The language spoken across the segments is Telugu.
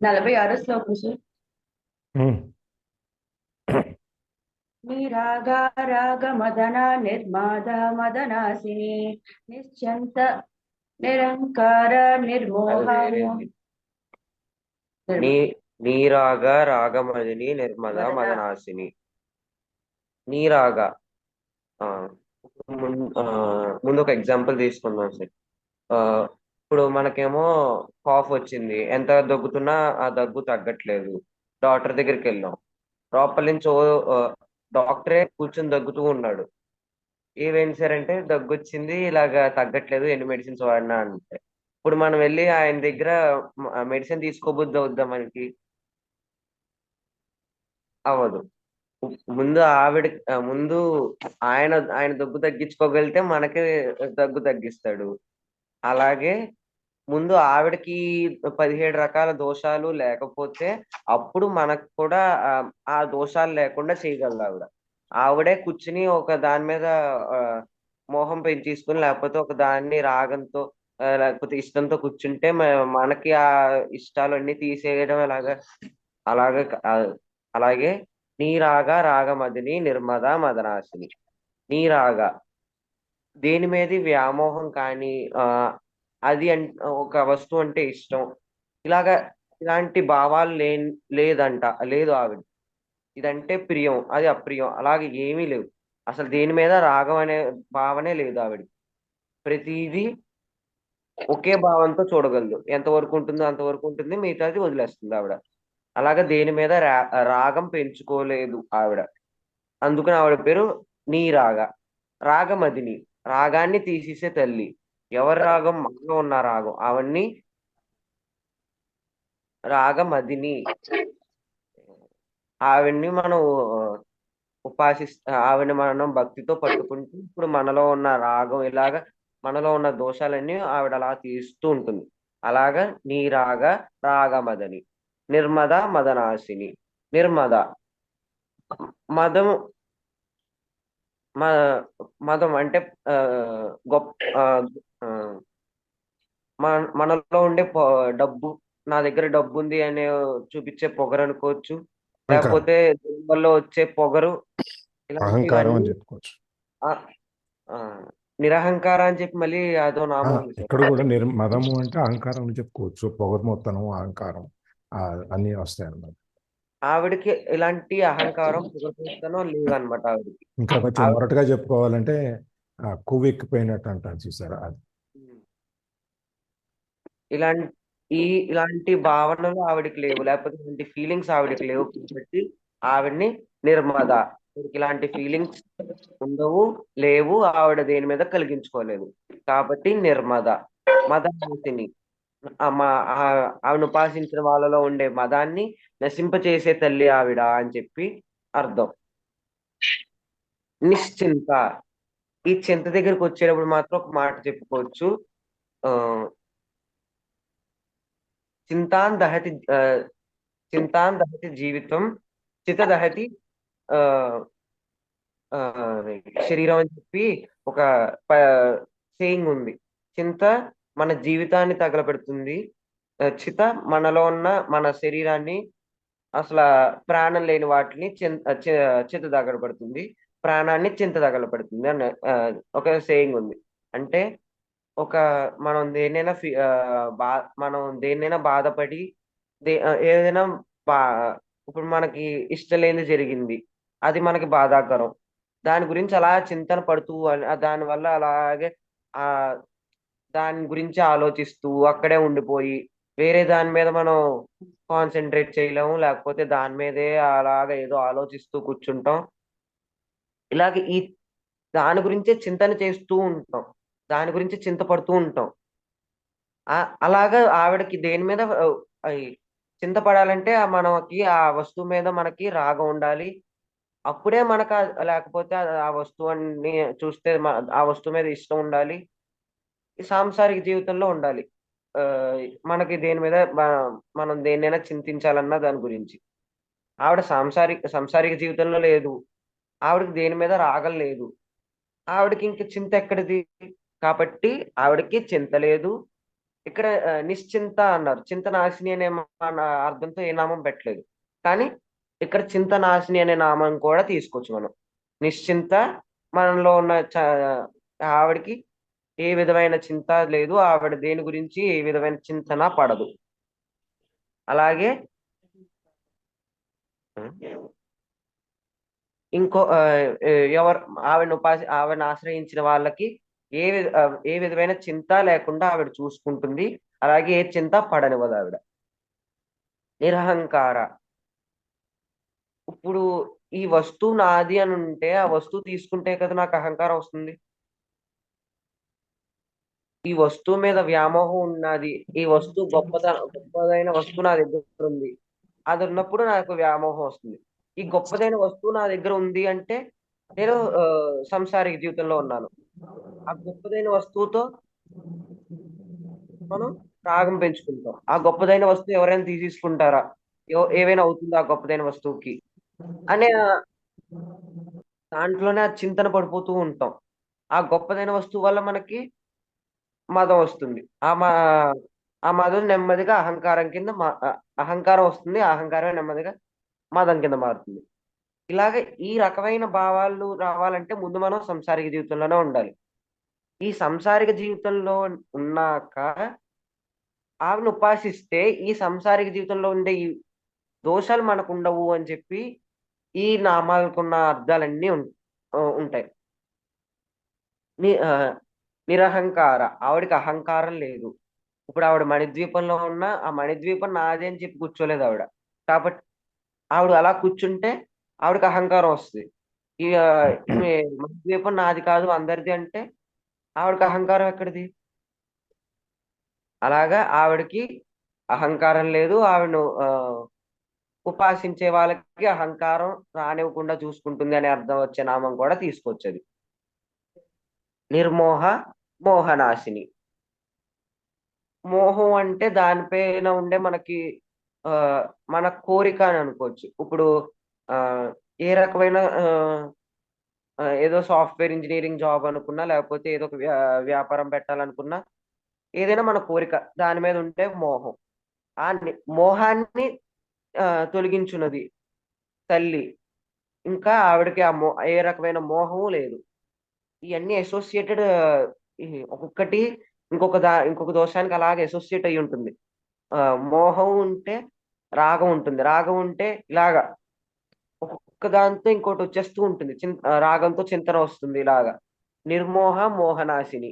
నలభై ఆరో శ్లోకం సార్. నిరాగా రాగ మదన నిర్మాద మదనాసిని నిశ్చంత నిరంకార నిర్మోహ. నీ నీరాగ రాగమదిని నిర్మద మదన. మదనాశిని నీరాగ ముం- ముందు ఒక ఎగ్జాంపుల్ తీసుకుందాం సార్ ఆ, ఇప్పుడు మనకేమో కాఫ్ వచ్చింది ఎంత దగ్గుతున్నా ఆ దగ్గు తగ్గట్లేదు. డాక్టర్ దగ్గరికి వెళ్ళాం లోపల నుంచి ఓ డాక్టరే కూర్చొని దగ్గుతూ ఉన్నాడు. ఏమేం సార్ అంటే దగ్గు వచ్చింది ఇలాగా తగ్గట్లేదు ఎన్ని మెడిసిన్స్ వాడినా అంటే. ఇప్పుడు మనం వెళ్ళి ఆయన దగ్గర మెడిసిన్ తీసుకోబుద్ది అవుద్దా మనకి? అవ్వదు. ముందు ఆవిడ ముందు ఆయన ఆయన దగ్గు తగ్గించుకోగలిగితే మనకి దగ్గు తగ్గిస్తాడు. అలాగే ముందు ఆవిడకి పదిహేడు రకాల దోషాలు లేకపోతే అప్పుడు మనకు కూడా ఆ, దోషాలు లేకుండా చేయగలదు ఆవిడ. ఆవిడే కూర్చుని ఒక దాని మీద మోహం పెంచేసుకుని లేకపోతే ఒక దాన్ని రాగంతో లేకపోతే ఇష్టంతో కూర్చుంటే మనకి ఆ ఇష్టాలు అన్ని తీసేయడం అలాగా అలాగే అలాగే నీ రాగ రాగమదిని నిర్మద మదనాశిని. నీ రాగ. దేని మీద వ్యామోహం కానీ ఆ అది అన్ ఒక వస్తువు అంటే ఇష్టం. ఇలాగా ఇలాంటి భావాలు లే లేదంట లేదు ఆవిడ. ఇదంటే ప్రియం అది అప్రియం అలాగే ఏమీ లేవు. అసలు దేని మీద రాగం అనే భావనే లేదు ఆవిడ. ప్రతిదీ ఒకే భావంతో చూడగలదు. ఎంతవరకు ఉంటుందో అంతవరకు ఉంటుంది మిగతాది వదిలేస్తుంది ఆవిడ. అలాగే దేని మీద రా రాగం పెంచుకోలేదు ఆవిడ. అందుకని ఆవిడ పేరు నీ రాగ రాగమదిని. రాగాన్ని తీసేసే తల్లి. ఎవరి రాగం మనలో ఉన్న రాగం? అవన్నీ రాగమదిని. ఆవిడ్ని మనం ఉపాసి ఆవిడని మనం భక్తితో పట్టుకుంటూ ఇప్పుడు మనలో ఉన్న రాగం ఇలాగ మనలో ఉన్న దోషాలన్నీ ఆవిడ అలా తీస్తూ ఉంటుంది. అలాగా నీ రాగ రాగమదని. నిర్మద మదనాశిని. నిర్మద. మదం మ మదం అంటే గొప్ప మన మనలో ఉండే డబ్బు నా దగ్గర డబ్బు ఉంది అనే చూపించే పొగరు అనుకోవచ్చు. లేకపోతే వల్ల వచ్చే పొగరు అహంకారం అని చెప్పుకోవచ్చు. నిరహంకారం అని చెప్పి మళ్ళీ అదో నామం ఇక్కడ కూడా నిర్ మదము అంటే అహంకారం అని చెప్పుకోవచ్చు. పొగర్మొత్తనం అహంకారం అన్నీ వస్తాయి అన్నమాట ఆవిడకి ఇలాంటి అహంకారం పొగరుతనం లేదన్నమాట ఆవిడకి. ఇంకా కొంచెం ఆవిడ మొరటుగా చెప్పుకోవాలంటే ఆ, కొవ్వెక్కిపోయినట్టు అంటారు చూసారా అది. ఇలాంటి ఈ ఇలాంటి భావనలు ఆవిడకి లేవు. లేకపోతే ఇలాంటి ఫీలింగ్స్ ఆవిడకి లేవు. కాబట్టి ఆవిడని నిర్మద ఇలాంటి ఫీలింగ్స్ ఉండవు లేవు ఆవిడ దేని మీద కలిగించుకోలేదు. కాబట్టి నిర్మద మదనాశిని ఆ మా- ఉపాసించిన వాళ్ళలో ఉండే మదాన్ని నశింపచేసే తల్లి ఆవిడ అని చెప్పి అర్థం. నిశ్చింత. ఈ చింత దగ్గరికి వచ్చేటప్పుడు మాత్రం ఒక మాట చెప్పుకోవచ్చు. ఆ చింతాన్ దహతి ఆ, చింతాన్ దహతి జీవితం చిత దహతి ఆ శరీరం అని చెప్పి ఒక సేయింగ్ ఉంది. చింత మన జీవితాన్ని తగలబెడుతుంది. చిత మనలో ఉన్న మన శరీరాన్ని అసలు ప్రాణం లేని వాటిని చింత చిత తగలబడుతుంది. ప్రాణాన్ని చింత తగలబడుతుంది అని ఆ, ఒక సేయింగ్ ఉంది. అంటే ఒక మనం దేన్నైనా ఫీ బా మనం దేన్నైనా బాధపడి దే ఏదైనా బా ఇప్పుడు మనకి ఇష్టం లేనిది జరిగింది. అది మనకి బాధాకరం. దాని గురించి అలా చింతన పడుతూ అని- దాని వల్ల అలాగే ఆ దాని గురించి ఆలోచిస్తూ అక్కడే ఉండిపోయి వేరే దాని మీద మనం కాన్సన్ట్రేట్ చేయలేము. లేకపోతే దాని మీదే అలాగ ఏదో ఆలోచిస్తూ కూర్చుంటాం. ఇలాగే ఈ దాని గురించే చింతన చేస్తూ ఉంటాం. దాని గురించి చింతపడుతూ ఉంటాం. అలాగా ఆవిడకి దేని మీద చింతపడాలంటే మనకి ఆ వస్తువు మీద మనకి రాగం ఉండాలి. అప్పుడే మనకు లేకపోతే ఆ ఆ వస్తువుని చూస్తే ఆ వస్తువు మీద ఇష్టం ఉండాలి. సాంసారిక జీవితంలో ఉండాలి. మనకి దేని మీద మనం దేన్నైనా చింతించాలన్నా దాని గురించి. ఆవిడ సాంసారిక సంసారిక జీవితంలో లేదు. ఆవిడకి దేని మీద రాగం లేదు. ఆవిడకి ఇంక చింత ఎక్కడిది? కాబట్టి ఆవిడకి చింత లేదు. ఇక్కడ నిశ్చింత అన్నారు. చింతనాశిని అనే మన అర్థంతో ఏ నామం పెట్టలేదు. కానీ ఇక్కడ చింతనాశిని అనే నామం కూడా తీసుకోవచ్చు మనం. నిశ్చింత మనలో ఉన్న చ- ఆవిడకి ఏ విధమైన చింత లేదు. ఆవిడ దేని గురించి ఏ విధమైన చింతన పడదు. అలాగే ఇంకో ఎవరు ఆవిడను ఉపాసి ఆవిడని ఆశ్రయించిన వాళ్ళకి ఏ ఏ విధమైన చింత లేకుండా ఆవిడ చూసుకుంటుంది. అలాగే ఏ చింత పడనివ్వదు ఆవిడ. నిరహంకార. ఇప్పుడు ఈ వస్తువు నాది అని ఉంటే ఆ వస్తువు తీసుకుంటే కదా నాకు అహంకారం వస్తుంది. ఈ వస్తువు మీద వ్యామోహం ఉన్నది ఈ వస్తువు గొప్పద గొప్పదైన వస్తువు నా దగ్గర ఉంది. అది ఉన్నప్పుడు నాకు వ్యామోహం వస్తుంది. ఈ గొప్పదైన వస్తువు నా దగ్గర ఉంది అంటే నేను సంసారిక జీవితంలో ఉన్నాను. ఆ గొప్పదైన వస్తువుతో మనం రాగం పెంచుకుంటాం. ఆ గొప్పదైన వస్తువు ఎవరైనా తీసేసుకుంటారా? ఏవైనా అవుతుందా ఆ గొప్పదైన వస్తువుకి? అనే దాంట్లోనే ఆ చింతన పడిపోతూ ఉంటాం. ఆ గొప్పదైన వస్తువు వల్ల మనకి మదం వస్తుంది. ఆ మా ఆ మదం నెమ్మదిగా అహంకారం కింద మా అహంకారం వస్తుంది. ఆ అహంకారం నెమ్మదిగా మదం కింద మారుతుంది. ఇలాగ ఈ రకమైన భావాలు రావాలంటే ముందు మనం సంసారిక జీవితంలోనే ఉండాలి. ఈ సంసారిక జీవితంలో ఉన్నాక ఆమెను ఉపాసిస్తే ఈ సంసారిక జీవితంలో ఉండే ఈ దోషాలు మనకు ఉండవు అని చెప్పి ఈ నామాలకున్న అర్థాలన్నీ ఉం- ఉంటాయి. నిరహంకార ఆవిడకి అహంకారం లేదు. ఇప్పుడు ఆవిడ మణిద్వీపంలో ఉన్న ఆ మణిద్వీపం నాదే అని చెప్పి కూర్చోలేదు ఆవిడ. కాబట్టి ఆవిడ అలా కూర్చుంటే ఆవిడకి అహంకారం వస్తుంది. ఈ మణిద్వీపం నాది కాదు అందరిది అంటే ఆవిడకి అహంకారం ఎక్కడిది? అలాగా ఆవిడకి అహంకారం లేదు. ఆవిడను ఆ, ఉపాసించే వాళ్ళకి అహంకారం రానివ్వకుండా చూసుకుంటుంది అనే అర్థం వచ్చే నామం కూడా తీసుకొచ్చేది. నిర్మోహ మోహనాశిని. మోహం అంటే దానిపైన ఉండే మనకి ఆ మన కోరిక అని అనుకోవచ్చు. ఇప్పుడు ఏ రకమైన ఏదో సాఫ్ట్వేర్ ఇంజనీరింగ్ జాబ్ అనుకున్నా లేకపోతే ఏదో ఒక వ్యా- వ్యాపారం పెట్టాలనుకున్నా ఏదైనా మన కోరిక దాని మీద ఉంటే మోహం. ఆ మోహాన్ని తొలగించున్నది తల్లి. ఇంకా ఆవిడకి ఆ మో ఏ రకమైన మోహము లేదు. ఇవన్నీ అసోసియేటెడ్ ఒక్కొక్కటి ఇంకొక దా ఇంకొక దోషానికి అలాగే అసోసియేట్ అయి ఉంటుంది మోహం ఉంటే రాగం ఉంటుంది. రాగం ఉంటే ఇలాగా ఒక్కదాంతో దాంతో ఇంకోటి వచ్చేస్తూ ఉంటుంది. చిన్ రాగంతో చింతన వస్తుంది ఇలాగా. నిర్మోహ మోహనాశిని.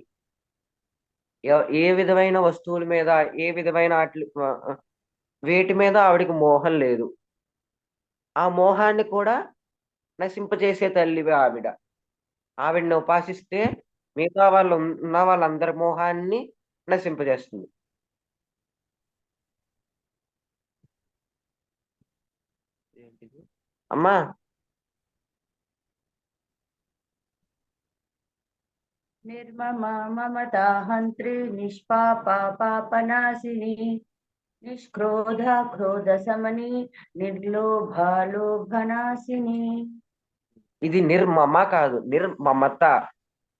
ఏ విధమైన వస్తువుల మీద ఏ విధమైన వేటి మీద ఆవిడకి మోహం లేదు. ఆ మోహాన్ని కూడా నశింపజేసే తల్లివి ఆవిడ. ఆవిడని ఉపాసిస్తే మిగతా వాళ్ళు ఉన్న వాళ్ళందరి మోహాన్ని నశింపజేస్తుంది ఏంటిది? అమ్మా. నిర్మమ మమతా హంత్రి నిష్పాపా పాపనాశిని నిష్క్రోధ క్రోధ సమని నిర్లోభాలోభనాశిని ఇది నిర్మమ కాదు నిర్మమత.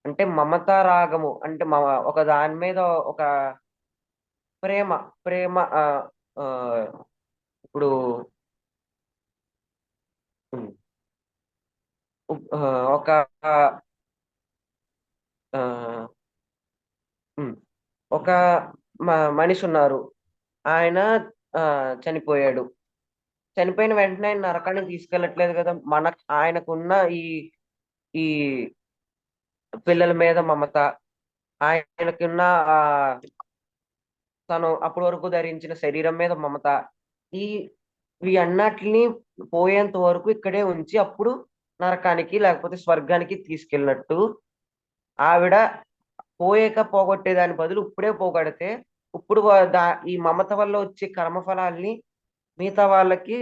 అంటే మమత రాగము అంటే మమ ఒక దాని మీద ఒక ప్రేమ ప్రేమ ఇప్పుడు ఒక ఆ, ఒక మ- మనిషి ఉన్నారు ఆయన ఆ, చనిపోయాడు. చనిపోయిన వెంటనే ఆయన నరకానికి తీసుకెళ్ళట్లేదు కదా. మన ఆయనకున్న ఈ ఈ పిల్లల మీద మమత ఆయనకున్న ఆ తను అప్పటి వరకు ధరించిన శరీరం మీద మమత ఈ ఈ పోయేంత వరకు ఇక్కడే ఉంచి అప్పుడు నరకానికి లేకపోతే స్వర్గానికి తీసుకెళ్ళినట్టు ఆవిడ పోయాక పోగొట్టే దాని బదులు ఇప్పుడే పోగొడితే ఇప్పుడు దా ఈ మమత వల్ల వచ్చే కర్మఫలాల్ని మిగతా వాళ్ళకి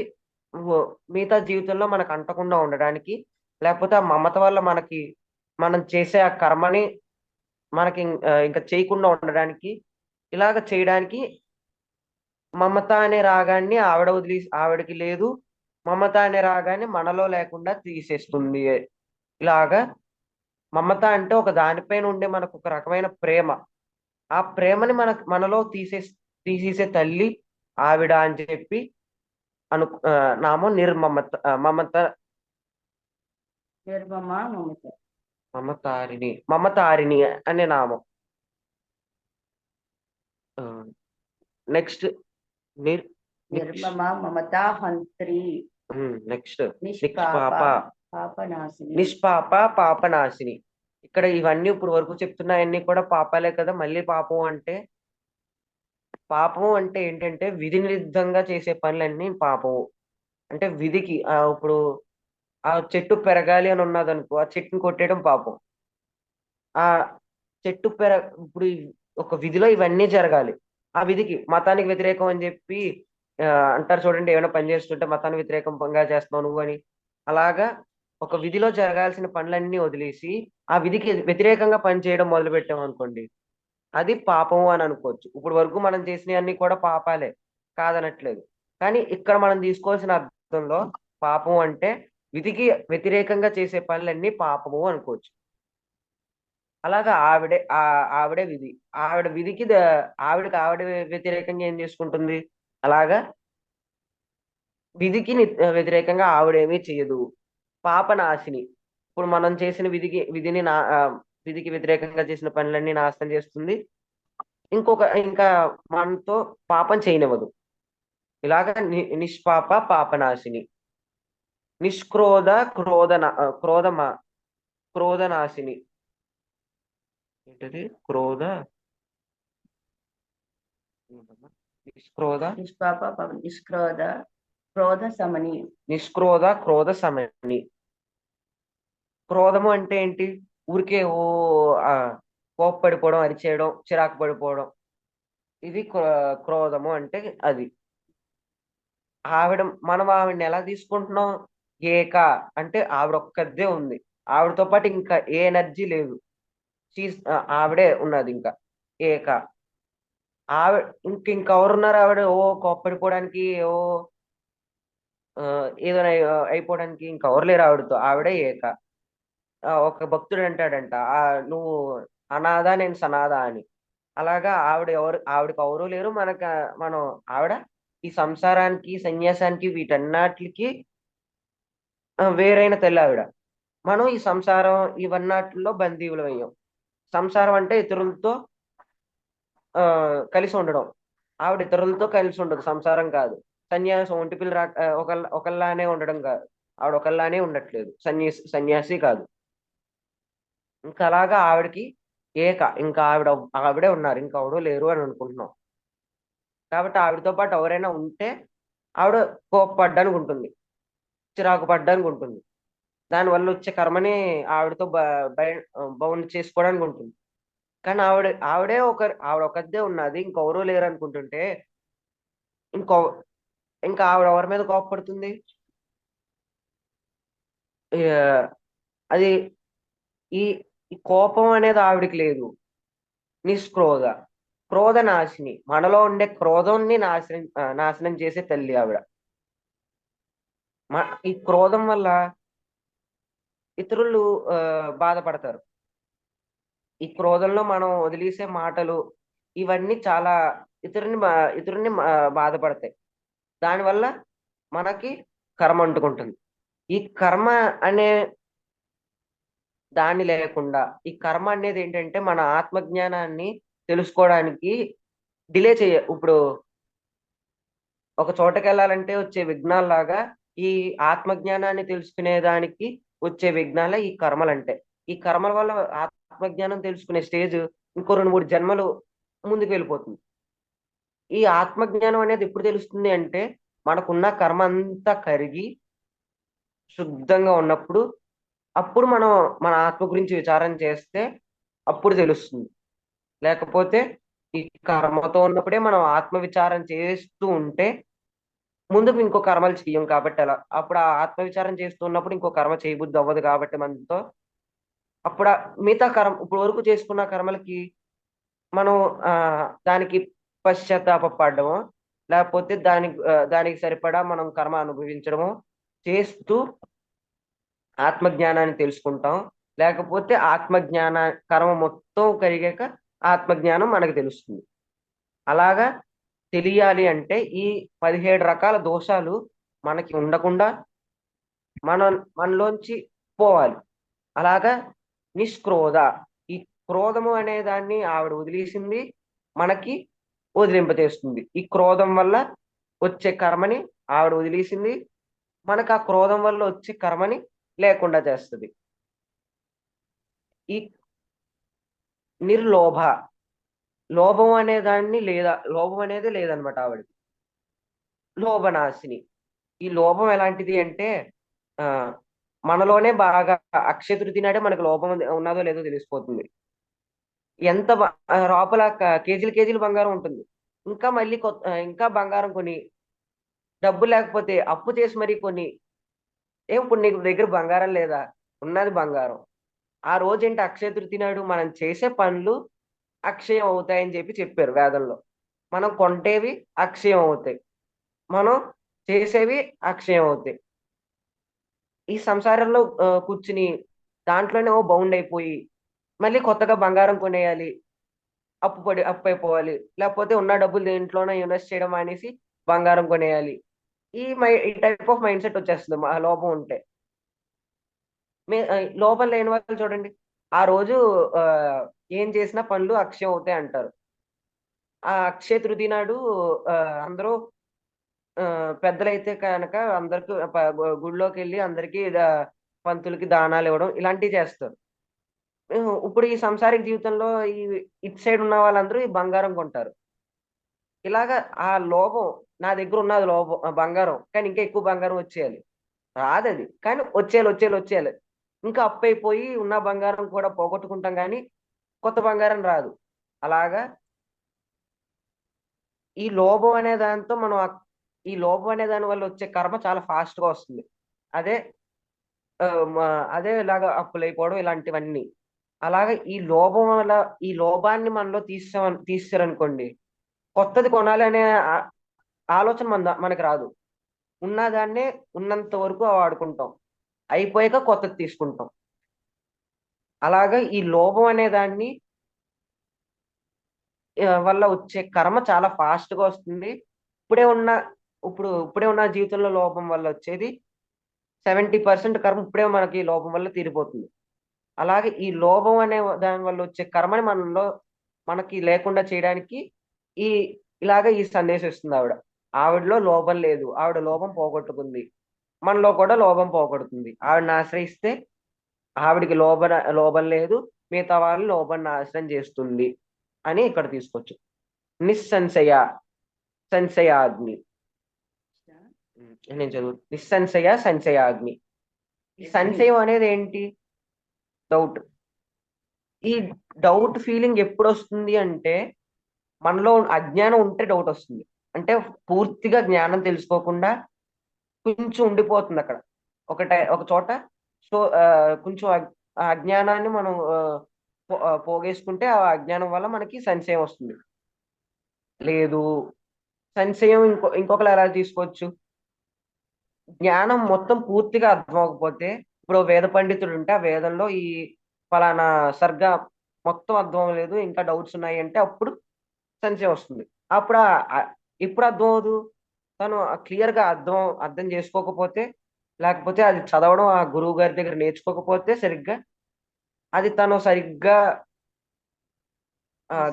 మిగతా జీవితంలో మనకు అంటకుండా ఉండడానికి లేకపోతే ఆ మమత వల్ల మనకి మనం చేసే ఆ కర్మని మనకి ఇంకా చేయకుండా ఉండడానికి ఇలాగ చేయడానికి మమత అనే రాగాన్ని ఆవిడ వదిలి ఆవిడకి లేదు మమత అనే రాగాన్ని మనలో లేకుండా తీసేస్తుంది. ఇలాగా మమత అంటే ఒక దానిపైన ఉండే మనకు ఒక రకమైన ప్రేమ. ఆ ప్రేమని మన మనలో తీసే తీసేసే తల్లి ఆవిడ అని చెప్పి అను నామం నిర్మమత మమత. మమతారిణి మమతారిణి అనే నామం. నెక్స్ట్ నిర్ నిర్మమ మమత హంత్రి నెక్స్ట్. నిష్పాప నిష్పాప. పాపనాశిని. ఇక్కడ ఇవన్నీ ఇప్పుడు వరకు చెప్తున్నాయన్నీ కూడా పాపాలే కదా మళ్ళీ పాపం అంటే? పాపం అంటే ఏంటంటే విధి విరుద్ధంగా చేసే పనులన్నీ పాపము. అంటే విధికి ఆ ఇప్పుడు ఆ చెట్టు పెరగాలి అని ఉన్నది అనుకో ఆ చెట్టుని కొట్టేయడం పాపం. ఆ చెట్టు పెర ఇప్పుడు ఒక విధిలో ఇవన్నీ జరగాలి. ఆ విధికి మతానికి వ్యతిరేకం అని చెప్పి అంటారు చూడండి ఏమైనా పని చేస్తుంటే మతాన్ని వ్యతిరేకంగా చేస్తున్నావు నువ్వు అని. అలాగా ఒక విధిలో జరగాల్సిన పనులన్నీ వదిలేసి ఆ విధికి వ్యతిరేకంగా పని చేయడం మొదలు పెట్టాం అనుకోండి అది పాపం అని అనుకోవచ్చు. ఇప్పుడు వరకు మనం చేసినవన్నీ కూడా పాపాలే కాదనట్లేదు. కానీ ఇక్కడ మనం తీసుకోవాల్సిన అర్థంలో పాపం అంటే విధికి వ్యతిరేకంగా చేసే పనులన్నీ పాపము అనుకోవచ్చు. అలాగా ఆవిడే ఆ ఆవిడే విధి ఆవిడ విధికి ఆవిడకి ఆవిడ వ్యతిరేకంగా ఏం చేసుకుంటుంది? అలాగా విధికి ని- వ్యతిరేకంగా ఆవిడేమీ చేయదు. పాపనాశిని. ఇప్పుడు మనం చేసిన విధికి విధిని నా విధికి వ్యతిరేకంగా చేసిన పనులన్నీ నాశనం చేస్తుంది. ఇంకొక ఇంకా మనతో పాపం చేయనివ్వదు. ఇలాగ నిష్పాప పాపనాశిని. నిష్క్రోధ క్రోధన ఆ, క్రోధమ క్రోధనాశిని. ఏంటది? క్రోధ? నిష్క్రోధ నిష్పాప నిష్క్రోధ క్రోధ సమని. నిష్క్రోధ క్రోధ సమని. క్రోధము అంటే ఏంటి? ఊరికే ఓ కోప్పడిపోవడం అరిచేయడం చిరాకు పడిపోవడం. ఇది క్రో- క్రోధము అంటే అది. ఆవిడ మనం ఆవిడని ఎలా తీసుకుంటున్నాం? ఏక అంటే ఆవిడ ఒక్కదే ఉంది. ఆవిడతో పాటు ఇంకా ఏ ఎనర్జీ లేదు. ఆవిడే ఉన్నది ఇంకా. ఏక. ఆవిడ ఇంక ఇంకెవరున్నారు ఆవిడ? ఓ కోప్పడిపోవడానికి ఓ ఏదైనా అయిపోవడానికి ఇంకెవరు లేరు ఆవిడతో. ఆవిడే ఏక. ఒక భక్తుడు అంటాడంట ఆ నువ్వు అనాథ నేను సనాథ అని. అలాగా ఆవిడ ఎవరు ఆవిడకి ఎవరు లేరు. మనక మనం ఆవిడ ఈ సంసారానికి సన్యాసానికి వీటన్నిటికి వేరైన తల్లి ఆవిడ. మనం ఈ సంసారం ఇవన్నాటిలో బందీవులు అయ్యాం సంసారం అంటే ఇతరులతో కలిసి ఉండడం. ఆవిడ ఇతరులతో కలిసి ఉండదు సంసారం కాదు. సన్యాసం ఒంటి పిల్ల రా ఒకళ్ళ ఉండడం కాదు. ఆవిడ ఒకళ్ళలానే ఉండట్లేదు. సన్యాసి సన్యాసి కాదు. ఇంకా అలాగా ఆవిడకి ఏక ఇంకా ఆవిడ ఆవిడే ఉన్నారు. ఇంకా ఎవడో లేరు అని అనుకుంటున్నాం. కాబట్టి ఆవిడతో పాటు ఎవరైనా ఉంటే ఆవిడ కోప్పడ్డానికి ఉంటుంది. చిరాకు పడ్డానికి ఉంటుంది. దానివల్ల వచ్చే కర్మని ఆవిడతో బౌండ్ చేసుకోవడానికి ఉంటుంది. కానీ ఆవిడ ఆవిడే ఒక ఆవిడ ఒకదే ఉన్నది. ఇంకెవరూ లేరు అనుకుంటుంటే ఇంకో ఇంకా ఆవిడ ఎవరి మీద కోపపడుతుంది? అది ఈ ఈ కోపం అనేది ఆవిడకి లేదు. నిష్క్రోధ క్రోధ నాశిని. మనలో ఉండే క్రోధాన్ని నాశనం నాశనం చేసే తల్లి ఆవిడ. మ- ఈ క్రోధం వల్ల ఇతరులు బాధపడతారు. ఈ క్రోధంలో మనం వదిలేసే మాటలు ఇవన్నీ చాలా ఇతరుని ఇతరుని బాధపడతాయి. దానివల్ల మనకి కర్మ అంటుకుంటుంది. ఈ కర్మ అనే దాన్ని లేకుండా ఈ కర్మ అనేది ఏంటంటే మన ఆత్మజ్ఞానాన్ని తెలుసుకోవడానికి డిలే చేయ ఇప్పుడు ఒక చోటకి వెళ్ళాలంటే వచ్చే విఘ్నాల్లాగా ఈ ఆత్మజ్ఞానాన్ని తెలుసుకునే దానికి వచ్చే విఘ్నాలే ఈ కర్మలు అంటే ఈ కర్మల వల్ల ఆత్మజ్ఞానం తెలుసుకునే స్టేజ్ ఇంకో రెండు మూడు జన్మలు ముందుకు వెళ్ళిపోతుంది ఈ ఆత్మజ్ఞానం అనేది ఎప్పుడు తెలుస్తుంది అంటే మనకున్న కర్మ అంతా కరిగి శుద్ధంగా ఉన్నప్పుడు అప్పుడు మనం మన ఆత్మ గురించి విచారం చేస్తే అప్పుడు తెలుస్తుంది. లేకపోతే ఈ కర్మతో ఉన్నప్పుడే మనం ఆత్మ విచారం చేస్తూ ఉంటే ముందుకు ఇంకో కర్మలు చెయ్యం కాబట్టి అలా. అప్పుడు ఆ ఆత్మ విచారం చేస్తూ ఉన్నప్పుడు ఇంకో కర్మ చేయబుద్ధి అవ్వదు కాబట్టి మనతో అప్పుడు మిగతా కర్మ ఇప్పుడు వరకు చేసుకున్న కర్మలకి మనం దానికి పశ్చాత్తాపడము లేకపోతే దానికి దానికి సరిపడా మనం కర్మ అనుభవించడము చేస్తూ ఆత్మజ్ఞానాన్ని తెలుసుకుంటాం. లేకపోతే ఆత్మజ్ఞాన కర్మ మొత్తం కరిగాక ఆత్మజ్ఞానం మనకు తెలుస్తుంది. అలాగా తెలియాలి అంటే ఈ పదిహేడు రకాల దోషాలు మనకి ఉండకుండా మన మనలోంచి పోవాలి. అలాగా నిష్క్రోధ ఈ క్రోధము అనే దాన్ని ఆవిడ వదిలేసింది మనకి వదిలింపజేస్తుంది. ఈ క్రోధం వల్ల వచ్చే కర్మని ఆవిడ వదిలేసింది మనకు ఆ క్రోధం వల్ల వచ్చే కర్మని లేకుండా చేస్తుంది. ఈ నిర్లోభ. లోభం అనే దాన్ని లేదా లోభం అనేది లేదనమాట ఆవిడకి లోభనాశిని. ఈ లోభం ఎలాంటిది అంటే ఆ మనలోనే బాగా అక్షయ తృతీయ నాడే మనకు లోపం ఉన్నదో లేదో తెలిసిపోతుంది. ఎంత లోపల కేజీలు కేజీలు బంగారం ఉంటుంది. ఇంకా మళ్ళీ కొత్త ఇంకా బంగారం కొని డబ్బు లేకపోతే అప్పు చేసి మరీ కొని ఏం ఇప్పుడు నీకు దగ్గర బంగారం లేదా? ఉన్నది బంగారం. ఆ రోజు ఏంటి అక్షయ తృతీయ నాడు మనం చేసే పనులు అక్షయం అవుతాయని చెప్పి చెప్పారు వేదంలో. మనం కొంటేవి అక్షయం అవుతాయి. మనం చేసేవి అక్షయం అవుతాయి. ఈ సంసారంలో కూర్చుని దాంట్లోనే ఓ బౌండ్ అయిపోయి మళ్ళీ కొత్తగా బంగారం కొనేయాలి అప్పు పడి అప్పు అయిపోవాలి లేకపోతే ఉన్న డబ్బులు దేంట్లోనే ఇన్వెస్ట్ చేయడం అనేసి బంగారం కొనేయాలి. ఈ మై ఈ టైప్ ఆఫ్ మైండ్ సెట్ వచ్చేస్తుంది మా లోపం ఉంటే. మే లోపం లేని వాళ్ళు చూడండి ఆ రోజు ఏం చేసినా పనులు అక్షయం అవుతాయి అంటారు. ఆ అక్షయ తృతీయ నాడు అందరూ పెద్దలైతే కనుక అందరికి గుడిలోకి వెళ్ళి అందరికి పంతులకి దానాలు ఇవ్వడం ఇలాంటివి చేస్తారు. ఇప్పుడు ఈ సంసారిక జీవితంలో ఈ ఇటు సైడ్ ఉన్న వాళ్ళందరూ ఈ బంగారం కొంటారు. ఇలాగా ఆ లోభం నా దగ్గర ఉన్నది లోభం బంగారం కానీ ఇంకా ఎక్కువ బంగారం వచ్చేయాలి. రాదది కానీ వచ్చేయాలి వచ్చేయాలి వచ్చేయాలి. ఇంకా అప్పైపోయి ఉన్న బంగారం కూడా పోగొట్టుకుంటాం కానీ కొత్త బంగారం రాదు. అలాగా ఈ లోభం అనే దాంతో మనం ఈ లోభం అనే దాని వల్ల వచ్చే కర్మ చాలా ఫాస్ట్గా వస్తుంది. అదే అదే ఇలాగా అప్పులు అయిపోవడం ఇలాంటివన్నీ. అలాగే ఈ లోభం వల్ల ఈ లోభాన్ని మనలో తీసా తీసారనుకోండి కొత్తది కొనాలి అనే ఆలోచన మన మనకి రాదు. ఉన్నదాన్నే ఉన్నంత వరకు వాడుకుంటాం. అయిపోయాక కొత్తది తీసుకుంటాం. అలాగా ఈ లోభం అనే దాన్ని వల్ల వచ్చే కర్మ చాలా ఫాస్ట్గా వస్తుంది. ఇప్పుడే ఉన్న ఇప్పుడు ఇప్పుడే ఉన్న జీవితంలో లోపం వల్ల వచ్చేది సెవెంటీ పర్సెంట్ కర్మ ఇప్పుడే మనకి లోపం వల్ల తీరిపోతుంది. అలాగే ఈ లోభం అనే దాని వల్ల వచ్చే కర్మని మనలో మనకి లేకుండా చేయడానికి ఈ ఇలాగ ఈ సందేశం ఇస్తుంది ఆవిడ. ఆవిడలో లోపం లేదు. ఆవిడ లోపం పోగొట్టుకుంది. మనలో కూడా లోపం పోగొడుతుంది. ఆవిడని ఆశ్రయిస్తే ఆవిడికి లోభ లోభం లేదు. మిగతా వాళ్ళు లోభం నాశనం చేస్తుంది అని ఇక్కడ తీసుకోవచ్చు. నిస్సంశయ సంశయాగ్ని. నేను చదువు? నిస్సంశయ సంశయ అగ్ని. సంశయం అనేది ఏంటి డౌట్. ఈ డౌట్ ఫీలింగ్ ఎప్పుడు వస్తుంది అంటే మనలో అజ్ఞానం ఉంటే డౌట్ వస్తుంది. అంటే పూర్తిగా జ్ఞానం తెలుసుకోకుండా కొంచెం ఉండిపోతుంది అక్కడ ఒక ఒక చోట సో కొంచెం ఆ అజ్ఞానాన్ని మనం పోగేసుకుంటే ఆ అజ్ఞానం వల్ల మనకి సంశయం వస్తుంది. లేదు. సంశయం ఇంకో ఇంకొకరు ఎలా తీసుకోవచ్చు? జ్ఞానం మొత్తం పూర్తిగా అర్థం అవ్వకపోతే ఇప్పుడు వేద పండితుడు ఉంటే ఆ వేదంలో ఈ ఫలానా సర్గ మొత్తం అర్థం అవ్వలేదు ఇంకా డౌట్స్ ఉన్నాయి అంటే అప్పుడు సంశయం వస్తుంది. అప్పుడు ఎప్పుడు అర్థం అవ్వదు. తను క్లియర్గా అర్థం అర్థం చేసుకోకపోతే లేకపోతే అది చదవడం ఆ గురువు గారి దగ్గర నేర్చుకోకపోతే సరిగ్గా అది తను సరిగ్గా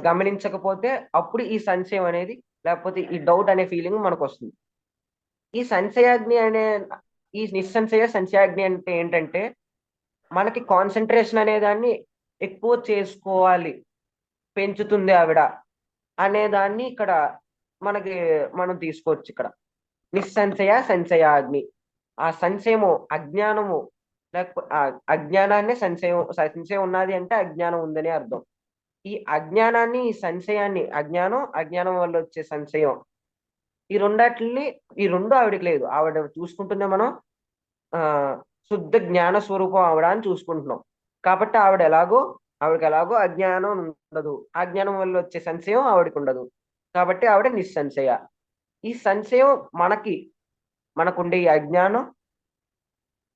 గమనించకపోతే అప్పుడు ఈ సంశయం అనేది లేకపోతే ఈ డౌట్ అనే ఫీలింగ్ మనకు వస్తుంది. ఈ సంశయాగ్ని అనే ఈ నిస్సంశయ సంశయాగ్ని అంటే ఏంటంటే మనకి కాన్సన్ట్రేషన్ అనే దాన్ని ఎక్కువ చేసుకోవాలి పెంచుతుంది ఆవిడ అనే దాన్ని ఇక్కడ మనకి మనం తీసుకోవచ్చు ఇక్కడ. నిస్సంశయ సంశయాగ్ని. ఆ సంశయము అజ్ఞానము లేకపోతే అజ్ఞానాన్ని సంశయం సంశయం ఉన్నది అంటే అజ్ఞానం ఉందని అర్థం. ఈ అజ్ఞానాన్ని ఈ సంశయాన్ని అజ్ఞానం అజ్ఞానం వల్ల వచ్చే సంశయం ఈ రెండాటిని ఈ రెండు ఆవిడకి లేదు. ఆవిడ చూసుకుంటుంది మనం ఆ శుద్ధ జ్ఞాన స్వరూపం ఆవిడ అని చూసుకుంటున్నాం. కాబట్టి ఆవిడ ఎలాగో ఆవిడకి ఎలాగో అజ్ఞానం ఉండదు. ఆ జ్ఞానం వల్ల వచ్చే సంశయం ఆవిడకి ఉండదు. కాబట్టి ఆవిడ నిస్సంశయ. ఈ సంశయం మనకి మనకుండే ఈ అజ్ఞానం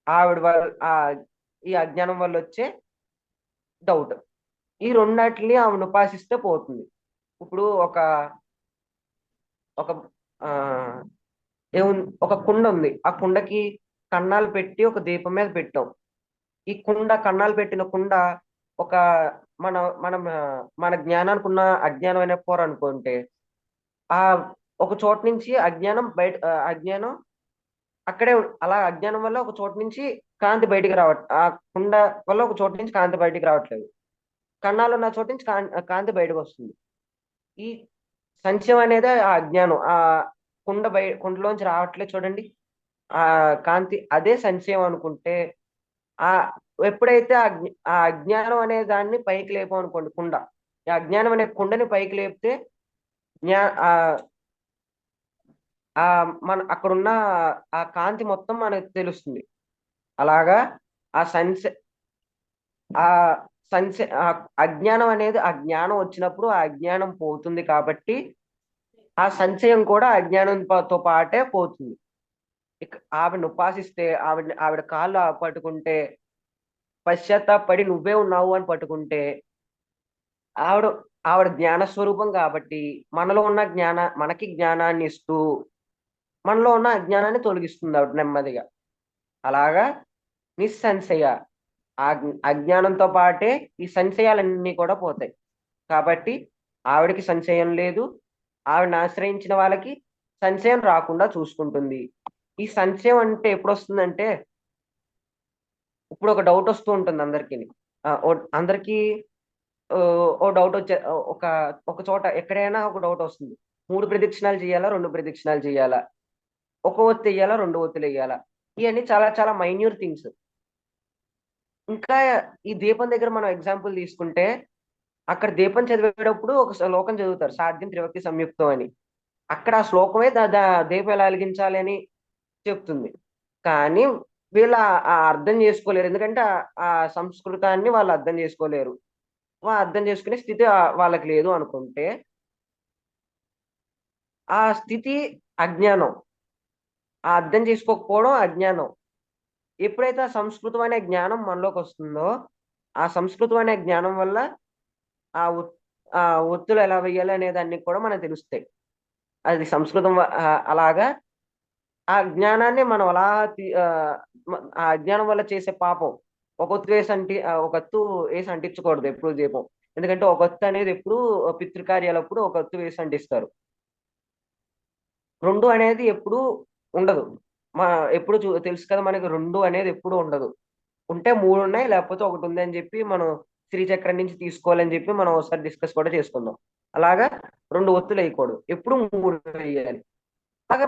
ఆవిడ వల్ల ఆ ఈ అజ్ఞానం వల్ల వచ్చే డౌట్. ఈ రెండాటిని ఆమెను ఉపాసిస్తే పోతుంది. ఇప్పుడు ఒక ఒక ఆ ఏముంది ఒక కుండ ఉంది. ఆ కుండకి కన్నాలు పెట్టి ఒక దీపం మీద పెట్టాం. ఈ కుండ కన్నాలు పెట్టిన కుండ ఒక మన మనం మన జ్ఞానానికి ఉన్న అజ్ఞానం అనే పోర అనుకుంటే ఆ ఒక చోట నుంచి అజ్ఞానం బయట అజ్ఞానం అక్కడే అలా అజ్ఞానం వల్ల ఒక చోట నుంచి కాంతి బయటికి రావట్ ఆ కుండ వల్ల ఒక చోట నుంచి కాంతి బయటికి రావట్లేదు. కన్నాలు ఉన్న చోట నుంచి కాంతి బయటకు వస్తుంది. ఈ సంచయం అనేది ఆ అజ్ఞానం ఆ కుండ బయ కుండలోంచి రావట్లేదు చూడండి. ఆ కాంతి అదే సంచయం అనుకుంటే ఆ ఎప్పుడైతే ఆ ఆ అజ్ఞానం అనే దాన్ని పైకి లేపాం అనుకోండి కుండ. ఈ అజ్ఞానం అనే కుండని పైకి లేపితే జ్ఞా ఆ ఆ మన అక్కడున్న ఆ కాంతి మొత్తం మనకు తెలుస్తుంది. అలాగా ఆ సన్స ఆ సంశ అజ్ఞానం అనేది ఆ జ్ఞానం వచ్చినప్పుడు ఆ అజ్ఞానం పోతుంది కాబట్టి ఆ సంశయం కూడా అజ్ఞానంతో పాటే పోతుంది. ఇక ఆవిడని ఉపాసిస్తే ఆవిడ ఆవిడ కాళ్ళు పట్టుకుంటే పశ్చాత్తాపడి నువ్వే ఉన్నావు అని పట్టుకుంటే ఆవిడ ఆవిడ జ్ఞాన స్వరూపం కాబట్టి మనలో ఉన్న జ్ఞాన మనకి జ్ఞానాన్ని ఇస్తూ మనలో ఉన్న అజ్ఞానాన్ని తొలగిస్తుంది ఆవిడ నెమ్మదిగా. అలాగా నిస్సంశయ అజ్ఞానంతో పాటే ఈ సంశయాలన్నీ కూడా పోతాయి. కాబట్టి ఆవిడకి సంశయం లేదు. ఆవిడని ఆశ్రయించిన వాళ్ళకి సంశయం రాకుండా చూసుకుంటుంది. ఈ సంశయం అంటే ఎప్పుడు వస్తుందంటే ఇప్పుడు ఒక డౌట్ వస్తూ ఉంటుంది అందరికి అందరికీ ఓ డౌట్ వచ్చే ఒక ఒక చోట ఎక్కడైనా ఒక డౌట్ వస్తుంది. మూడు ప్రదక్షిణాలు చేయాలా? రెండు ప్రదక్షిణాలు చేయాలా? ఒక ఒత్తి వేయాలా? రెండు ఒత్తులు వేయాలా? ఇవన్నీ చాలా చాలా మైన్యూర్ థింగ్స్. ఇంకా ఈ దీపం దగ్గర మనం ఎగ్జాంపుల్ తీసుకుంటే అక్కడ దీపం చదివేటప్పుడు ఒక శ్లోకం చదువుతారు సాధ్యం త్రివక్తి సంయుక్తం అని. అక్కడ ఆ శ్లోకమే దీపం ఎలా వెలిగించాలి అని చెప్తుంది. కానీ వీళ్ళు ఆ- అర్థం చేసుకోలేరు. ఎందుకంటే ఆ- సంస్కృతాన్ని వాళ్ళు అర్థం చేసుకోలేరు. అర్థం చేసుకునే స్థితి వాళ్ళకి లేదు అనుకుంటే ఆ స్థితి అజ్ఞానం. ఆ అర్థం చేసుకోకపోవడం అజ్ఞానం. ఎప్పుడైతే ఆ సంస్కృతం అనే జ్ఞానం మనలోకి వస్తుందో ఆ సంస్కృతం అనే జ్ఞానం వల్ల ఆ ఆ ఒత్తులు ఎలా వేయాలి అనే దాన్ని కూడా మనకు తెలుస్తాయి. అది సంస్కృతం అలాగా ఆ జ్ఞానాన్ని మనం అలా తీ- ఆ ఆ అజ్ఞానం వల్ల చేసే పాపం ఒక ఒత్తు వేసి అంటి ఆ, ఒక ఒత్తు వేసి అంటించకూడదు ఎప్పుడు దీపం. ఎందుకంటే ఒక ఒత్తు అనేది ఎప్పుడు పితృకార్యాలప్పుడు ఒక ఒత్తు వేసి అంటిస్తారు. రెండు అనేది ఎప్పుడు ఉండదు. మా ఎప్పుడు చూ తెలుసు కదా మనకి రెండు అనేది ఎప్పుడు ఉండదు. ఉంటే మూడు ఉన్నాయి లేకపోతే ఒకటి ఉంది అని చెప్పి మనం శ్రీచక్రం నుంచి తీసుకోవాలని చెప్పి మనం ఒకసారి డిస్కస్ కూడా చేసుకుందాం. అలాగా రెండు ఒత్తులు వేయకూడదు. ఎప్పుడు మూడు వేయాలి. అలాగా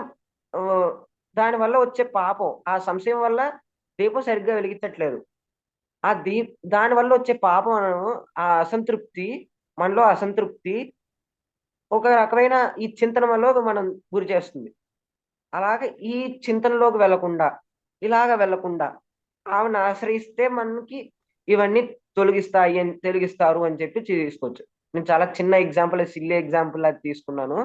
దాని వల్ల వచ్చే పాపం ఆ సంశయం వల్ల దీపం సరిగ్గా వెలిగించట్లేదు. ఆ దీ దాని వల్ల వచ్చే పాపం ఆ అసంతృప్తి మనలో అసంతృప్తి ఒక రకమైన ఈ చింతన వల్ల మనం గురి చేస్తుంది. అలాగే ఈ చింతనలోకి వెళ్ళకుండా ఇలాగ వెళ్ళకుండా ఆమెను ఆశ్రయిస్తే మనకి ఇవన్నీ తొలగిస్తాయి అని తొలగిస్తారు అని చెప్పి తీసుకోవచ్చు. నేను చాలా చిన్న ఎగ్జాంపుల్ సిల్లీ ఎగ్జాంపుల్ అది తీసుకున్నాను.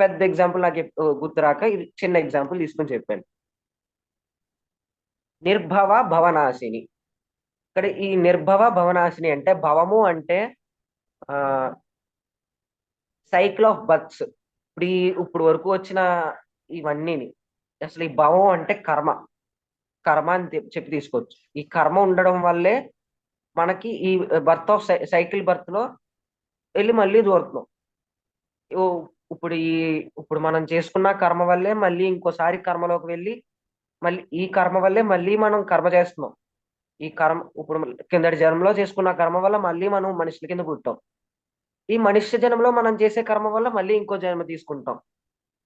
పెద్ద ఎగ్జాంపుల్ నాకు గుర్తురాక ఇది చిన్న ఎగ్జాంపుల్ తీసుకొని చెప్పాను. నిర్భవ భవనాశిని. ఇక్కడ ఈ నిర్భవ భవనాశిని అంటే భవము అంటే ఆ సైకిల్ ఆఫ్ బర్త్స్. ఇప్పుడు ఇప్పుడు వరకు వచ్చిన ఇవన్నీని. అసలు ఈ భవం అంటే కర్మ. కర్మ అని చెప్పి తీసుకోవచ్చు. ఈ కర్మ ఉండడం వల్లే మనకి ఈ బర్త్ ఆఫ్ సైకిల్ బర్త్లో వెళ్ళి మళ్ళీ దూరుతున్నాం. ఓ ఇప్పుడు ఈ ఇప్పుడు మనం చేసుకున్న కర్మ వల్లే మళ్ళీ ఇంకోసారి కర్మలోకి వెళ్ళి మళ్ళీ ఈ కర్మ వల్లే మళ్ళీ మనం కర్మ చేస్తున్నాం. ఈ కర్మ ఇప్పుడు కిందటి జన్మలో చేసుకున్న కర్మ వల్ల మళ్ళీ మనం మనుషుల కింద పుట్టాం. ఈ మనుష్య జన్మలో మనం చేసే కర్మ వల్ల మళ్ళీ ఇంకో జన్మ తీసుకుంటాం.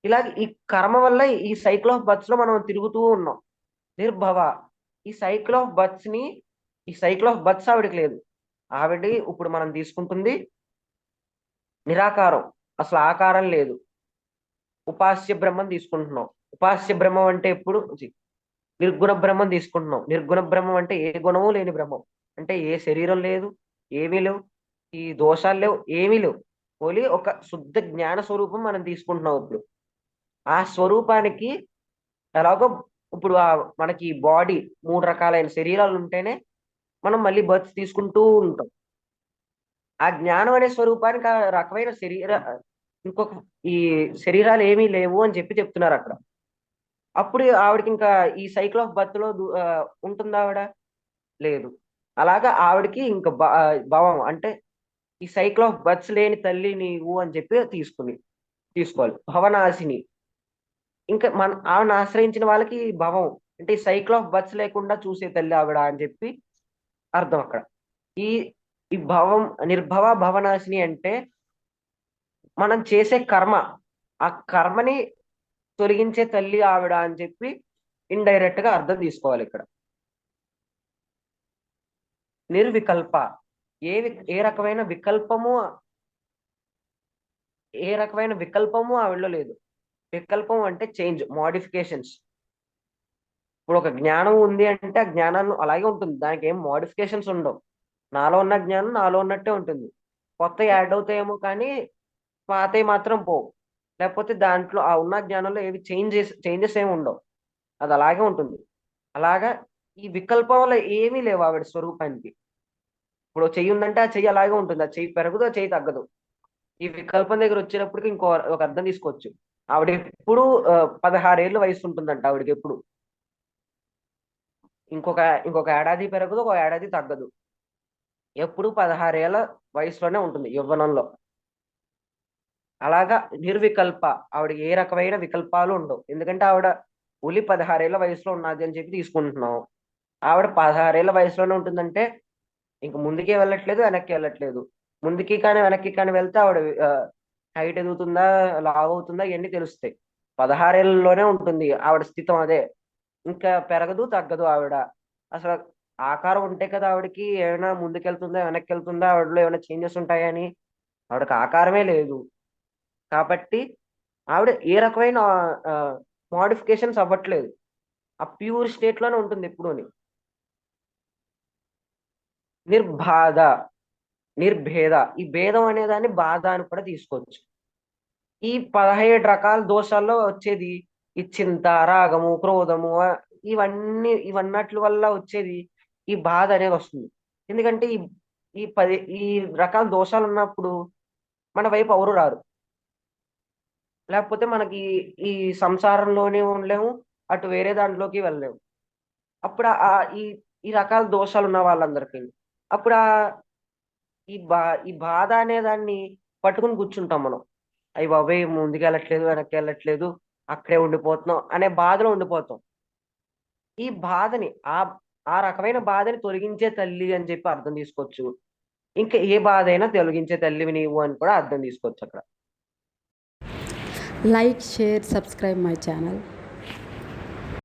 ఇలా ఈ కర్మ వల్ల ఈ సైకిల్ ఆఫ్ బర్త్స్లో మనం తిరుగుతూ ఉన్నాం. నిర్భవ. ఈ సైకిల్ ఆఫ్ బర్త్స్ని ఈ సైకిల్ ఆఫ్ బర్త్స్ ఆవిడకి లేదు. ఆవిడ ఇప్పుడు మనం తీసుకుంటుంది నిరాకారం. అసలు ఆకారం లేదు. ఉపాస్య బ్రహ్మం తీసుకుంటున్నాం. ఉపాస్య బ్రహ్మం అంటే ఎప్పుడు? నిర్గుణ బ్రహ్మం తీసుకుంటున్నాం. నిర్గుణ బ్రహ్మం అంటే ఏ గుణము లేని బ్రహ్మం. అంటే ఏ శరీరం లేదు ఏమీ లేవు ఈ దోషాలు లేవు ఏమీ లేవు. ఓలీ ఒక శుద్ధ జ్ఞాన స్వరూపం మనం తీసుకుంటున్నాం ఇప్పుడు. ఆ స్వరూపానికి ఎలాగో ఇప్పుడు ఆ మనకి బాడీ మూడు రకాలైన శరీరాలు ఉంటేనే మనం మళ్ళీ బర్త్ తీసుకుంటూ ఉంటాం. ఆ జ్ఞానం అనే స్వరూపానికి ఆ రకమైన శరీర ఇంకొక ఈ శరీరాలు ఏమీ లేవు అని చెప్పి చెప్తున్నారు అక్కడ. అప్పుడు ఆవిడకి ఇంకా ఈ సైకిల్ ఆఫ్ బర్త్లో ఉంటుందా ఆవిడ? లేదు. అలాగా ఆవిడకి ఇంకా భావం అంటే ఈ సైకిల్ ఆఫ్ బర్త్స్ లేని తల్లి నీవు అని చెప్పి తీసుకుని తీసుకోవాలి. భవనాశిని. ఇంకా మన ఆవిడని ఆశ్రయించిన వాళ్ళకి భవం. అంటే ఈ సైకిల్ ఆఫ్ బర్త్స్ లేకుండా చూసే తల్లి ఆవిడ అని చెప్పి అర్థం అక్కడ. ఈ ఈ భవం నిర్భవ భవనాశిని అంటే మనం చేసే కర్మ. ఆ కర్మని తొలగించే తల్లి ఆవిడ అని చెప్పి ఇండైరెక్ట్గా అర్థం తీసుకోవాలి ఇక్కడ. నిర్వికల్ప. ఏ ఏ రకమైన వికల్పము ఏ రకమైన వికల్పము ఆవిడలో లేదు. వికల్పం అంటే చేంజ్ మోడిఫికేషన్స్. ఇప్పుడు ఒక జ్ఞానం ఉంది అంటే ఆ జ్ఞానాన్ని అలాగే ఉంటుంది. దానికి ఏం మోడిఫికేషన్స్ ఉండవు. నాలో ఉన్న జ్ఞానం నాలో ఉన్నట్టే ఉంటుంది. కొత్త యాడ్ అవుతాయేమో కానీ పాతవి మాత్రం పోవు. లేకపోతే దాంట్లో ఆ ఉన్న జ్ఞానంలో ఏవి చేంజెస్ చేంజెస్ ఏమి ఉండవు. అది అలాగే ఉంటుంది. అలాగా ఈ వికల్పంలో ఏమీ లేవు ఆవిడ స్వరూపానికి. ఇప్పుడు చెయ్యి ఉందంటే ఆ చెయ్యి అలాగే ఉంటుంది. ఆ చెయ్యి పెరగదు ఆ చెయ్యి తగ్గదు. ఈ వికల్పం దగ్గర వచ్చేటప్పటికి ఇంకో ఒక అర్థం తీసుకోవచ్చు. ఆవిడ ఎప్పుడు పదహారేళ్ళు వయసు ఉంటుందంట ఆవిడకి ఎప్పుడు ఇంకొక ఇంకొక ఏడాది పెరగదు ఒక ఏడాది తగ్గదు. ఎప్పుడు పదహారేళ్ళ వయసులోనే ఉంటుంది యవ్వనంలో. అలాగా నిర్వికల్ప ఆవిడకి ఏ రకమైన వికల్పాలు ఉండవు. ఎందుకంటే ఆవిడ ఉలి పదహారేళ్ళ వయసులో ఉన్నది అని చెప్పి తీసుకుంటున్నాం. ఆవిడ పదహారేళ్ళ వయసులోనే ఉంటుందంటే ఇంక ముందుకే వెళ్ళట్లేదు వెనక్కి వెళ్ళట్లేదు. ముందుకి కానీ వెనక్కి కానీ వెళ్తే ఆవిడ హైట్ ఎదుగుతుందా లావ్ అవుతుందా ఇవన్నీ తెలుస్తాయి. పదహారేళ్ళలోనే ఉంటుంది ఆవిడ స్థితం అదే. ఇంకా పెరగదు తగ్గదు ఆవిడ. అసలు ఆకారం ఉంటే కదా ఆవిడకి ఏమైనా ముందుకెళ్తుందా వెనక్కి వెళ్తుందా ఆవిడలో ఏమైనా చేంజెస్ ఉంటాయని ఆవిడకి ఆకారమే లేదు. కాబట్టి ఆవిడ ఏ రకమైన మోడిఫికేషన్స్ అవ్వట్లేదు. ఆ ప్యూర్ స్టేట్లోనే ఉంటుంది ఎప్పుడూని. నిర్బాధ నిర్భేద. ఈ భేదం అనే దాన్ని బాధ అని కూడా తీసుకోవచ్చు. ఈ పదహేడు రకాల దోషాల్లో వచ్చేది ఈ చింత రాగము క్రోధము ఇవన్నీ ఇవన్నట్ల వల్ల వచ్చేది ఈ బాధ అనేది వస్తుంది. ఎందుకంటే ఈ ఈ పది ఈ రకాల దోషాలు ఉన్నప్పుడు మన వైపు ఎవరు రారు. లేకపోతే మనకి ఈ సంసారంలోనే ఉండలేము అటు వేరే దాంట్లోకి వెళ్ళలేము. అప్పుడు ఆ ఈ ఈ రకాల దోషాలు ఉన్న వాళ్ళందరికీ. అప్పుడు ఆ ఈ బా ఈ బాధ అనే దాన్ని పట్టుకుని కూర్చుంటాం మనం. అయ్యి బాబాయ్ ముందుకు వెళ్ళట్లేదు వెనక్కి వెళ్ళట్లేదు అక్కడే ఉండిపోతున్నాం అనే బాధలో ఉండిపోతాం. ఈ బాధని ఆ ఆ రకమైన బాధని తొలగించే తల్లి అని చెప్పి అర్థం తీసుకోవచ్చు. ఇంకా ఏ బాధ అయినా తొలగించే తల్లివి నీవు అని కూడా అర్థం తీసుకోవచ్చు అక్కడ. Like share subscribe my channel.